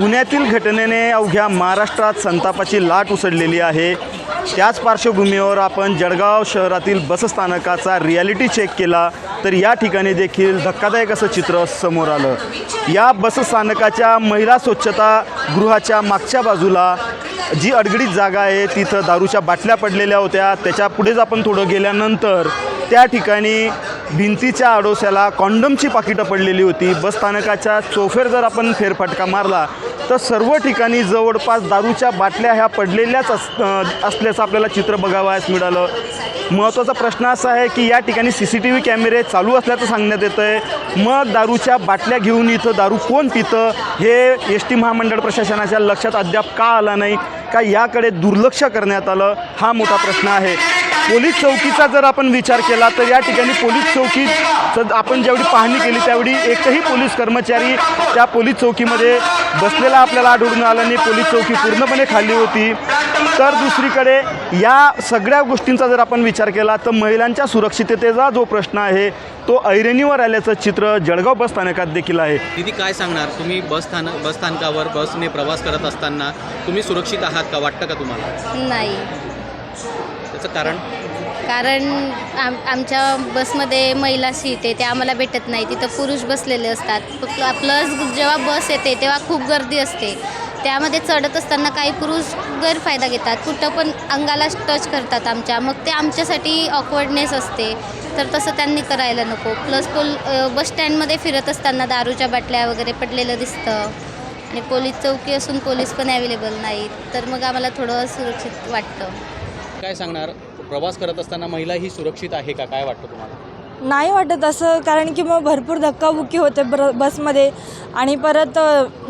पुण्यातील घटनेने अवघ्या महाराष्ट्रात संतापाची लाट उसळलेली आहे. त्याच पार्श्वभूमीवर आपण जळगाव शहरातील बसस्थानकाचा रियालिटी चेक केला तर या ठिकाणी देखील धक्कादायक असं चित्र समोर आलं. या बसस्थानकाच्या महिला स्वच्छता गृहाच्या मागच्या बाजूला जी अडगडीत जागा आहे तिथं दारूच्या बाटल्या पडलेल्या होत्या. त्याच्या पुढेच आपण थोडं गेल्यानंतर त्या ठिकाणी भिंतीच्या आडोश्याला कॉन्डमची पाकिटं पडलेली होती. बसस्थानकाच्या चोफेर जर आपण फेरफटका मारला तर सर्व ठिकाणी जवळपास दारूच्या बाटल्या ह्या पडलेल्याच अस असल्याचं आपल्याला चित्र बघावयास मिळालं. महत्त्वाचा प्रश्न असा आहे की या ठिकाणी सी सी टी व्ही कॅमेरे चालू असल्याचं सांगण्यात येतं आहे मग दारूच्या बाटल्या घेऊन इथं दारू कोण पितं हे एस टी महामंडळ प्रशासनाच्या लक्षात अद्याप का आलं नाही? का याकडे दुर्लक्ष करण्यात आलं? हा मोठा प्रश्न आहे. पोलीस चौकीचा जर आपण विचार केला तर या ठिकाणी पोलीस चौकीत आपण जेवढी पाहणी केली त्यावेळी एकही पोलीस कर्मचारी त्या पोलीस चौकीमध्ये बसलेला आपल्याला आढळून आला नाही. पोलीस चौकी पूर्णपणे खाली होती. तर दुसरीकडे या सगळ्या गोष्टींचा जर आपण विचार केला तर महिलांच्या सुरक्षिततेचा जो प्रश्न आहे तो ऐरणीवर आल्याचं चित्र जळगाव बस स्थानकात देखील आहे. दिदी काय सांगणार? तुम्ही बस स्थानक बस स्थानकावर बसने प्रवास करत असताना तुम्ही सुरक्षित आहात का? वाटतं का तुम्हाला? नाही. त्याचं कारण? कारण आम आमच्या बसमध्ये महिला सीट आहे ते आम्हाला भेटत नाही. तिथं पुरुष बसलेले असतात. प्लस जेव्हा बस येते तेव्हा खूप गर्दी असते. त्यामध्ये चढत असताना काही पुरुष गैरफायदा घेतात. कुठं पण अंगाला टच करतात आमच्या. मग ते आमच्यासाठी ऑकवर्डनेस असते. तर तसं त्यांनी करायला नको. प्लस पोल बस स्टँडमध्ये फिरत असताना दारूच्या बाटल्या वगैरे पडलेलं दिसतं. आणि पोलीस चौकी असून पोलीस पण अवेलेबल नाहीत. तर मग आम्हाला थोडं सुरक्षित वाटतं. काय सांगणार? प्रवास करत असताना महिला ही सुरक्षित आहे का? काय वाटतं तुम्हाला? नाही वाटत असं कारण की मग भरपूर धक्काबुक्की होते बर बसमध्ये. आणि परत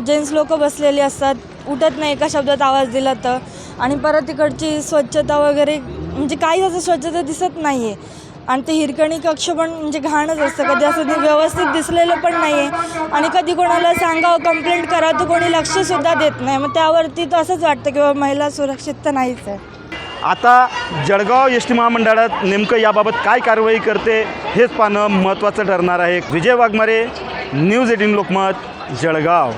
जेंट्स लोक बसलेली असतात. उठत नाही एका शब्दात आवाज दिला तर. आणि परत तिकडची स्वच्छता वगैरे म्हणजे काही असं स्वच्छता दिसत नाही आहे आणि ते हिरकणी कक्ष पण म्हणजे घाणच असतं. कधी असं ते व्यवस्थित दिसलेलं पण नाही आहे आणि कधी कोणाला सांगावं कंप्लेंट करा तर कोणी लक्षसुद्धा देत नाही. मग त्यावरती तर असंच वाटतं की बाबा महिला सुरक्षित तर नाहीच आहे. आता जळगाव एस टी महामंडळात नेमकं याबाबत काय कारवाई करते हेच पाहणं महत्त्वाचं ठरणार आहे. Vijay Waghmare news eighteen Lokmat Jalgaon.